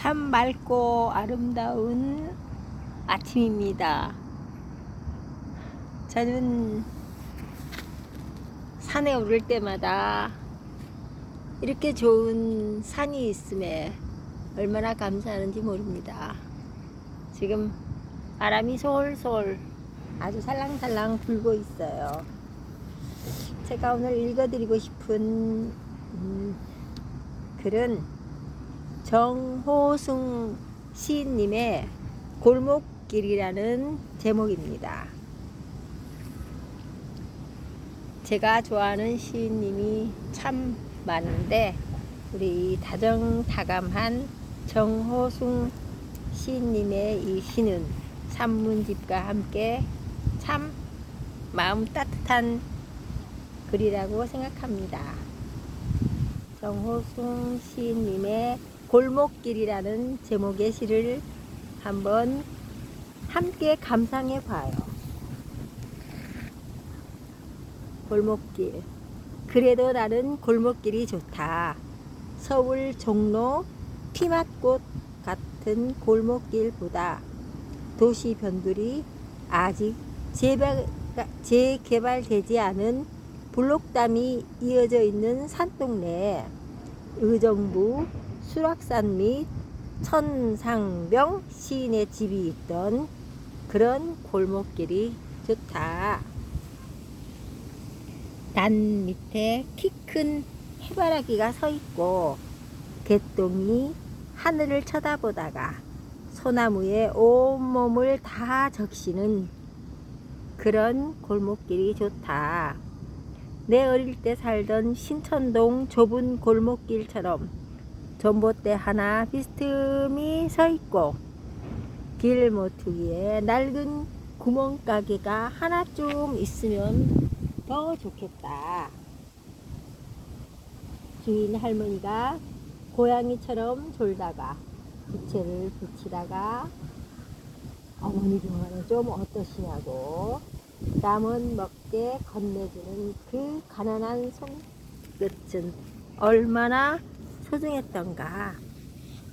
참 맑고 아름다운 아침입니다. 저는 산에 오를 때마다 이렇게 좋은 산이 있음에 얼마나 감사하는지 모릅니다. 지금 바람이 솔솔 아주 살랑살랑 불고 있어요. 제가 오늘 읽어드리고 싶은 음, 글은 정호승 시인님의 골목길이라는 제목입니다. 제가 좋아하는 시인님이 참 많은데 우리 이 다정다감한 정호승 시인님의 이 시는 산문집과 함께 참 마음 따뜻한 글이라고 생각합니다. 정호승 시인님의 골목길이라는 제목의 시를 한번 함께 감상해 봐요. 골목길. 그래도 나는 골목길이 좋다. 서울 종로 피맛꽃 같은 골목길보다 도시 변두리 아직 재개발되지 않은 블록담이 이어져 있는 산동네에 의정부 수락산 및 천상병 시인의 집이 있던 그런 골목길이 좋다. 난 밑에 키 큰 해바라기가 서 있고 개똥이 하늘을 쳐다보다가 소나무에 온몸을 다 적시는 그런 골목길이 좋다. 내 어릴 때 살던 신천동 좁은 골목길처럼 전봇대 하나 비스듬히 서 있고 길 모퉁이에 낡은 구멍가게가 하나쯤 있으면 더 좋겠다. 주인 할머니가 고양이처럼 졸다가 부채를 붙이다가 어머니 병원은 좀 어떠시냐고 남은 먹게 건네주는 그 가난한 손끝은 얼마나 소중했던가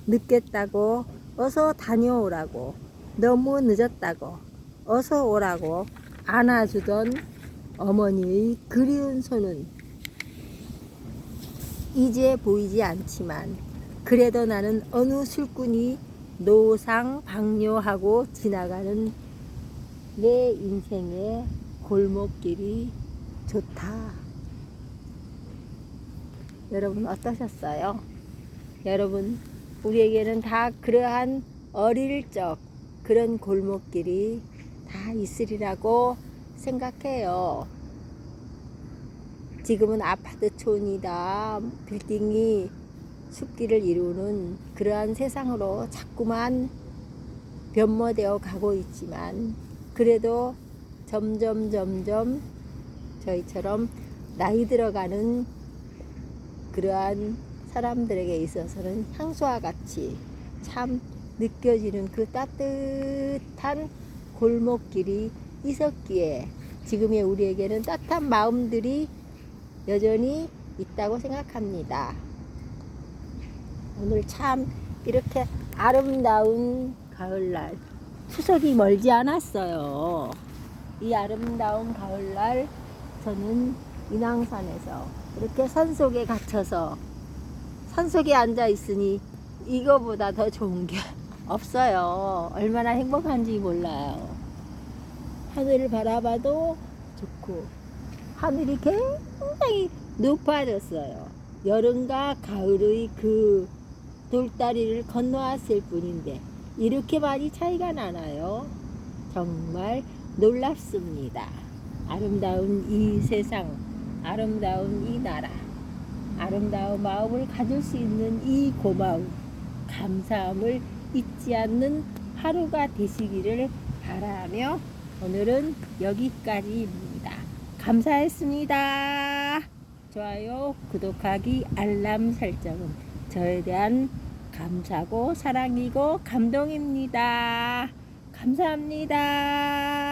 늦겠다고 어서 다녀오라고 너무 늦었다고 어서 오라고 안아주던 어머니의 그리운 손은 이제 보이지 않지만 그래도 나는 어느 술꾼이 노상 방뇨하고 지나가는 내 인생의 골목길이 좋다. 여러분 어떠셨어요? 여러분 우리에게는 다 그러한 어릴 적 그런 골목길이 다 있으리라고 생각해요. 지금은 아파트촌이다 빌딩이 숲길을 이루는 그러한 세상으로 자꾸만 변모되어 가고 있지만 그래도 점점 점점 저희처럼 나이 들어가는 그러한 사람들에게 있어서는 향수와 같이 참 느껴지는 그 따뜻한 골목길이 있었기에 지금의 우리에게는 따뜻한 마음들이 여전히 있다고 생각합니다. 오늘 참 이렇게 아름다운 가을날 추석이 멀지 않았어요. 이 아름다운 가을날 저는 인왕산에서 이렇게 산속에 갇혀서 산속에 앉아 있으니 이거보다 더 좋은 게 없어요. 얼마나 행복한지 몰라요. 하늘을 바라봐도 좋고 하늘이 굉장히 높아졌어요. 여름과 가을의 그 돌다리를 건너왔을 뿐인데 이렇게 많이 차이가 나나요? 정말 놀랍습니다. 아름다운 이 세상, 아름다운 이 나라, 아름다운 마음을 가질 수 있는 이 고마움, 감사함을 잊지 않는 하루가 되시기를 바라며 오늘은 여기까지입니다. 감사했습니다. 좋아요, 구독하기, 알람 설정은 저에 대한 감사고 사랑이고 감동입니다. 감사합니다.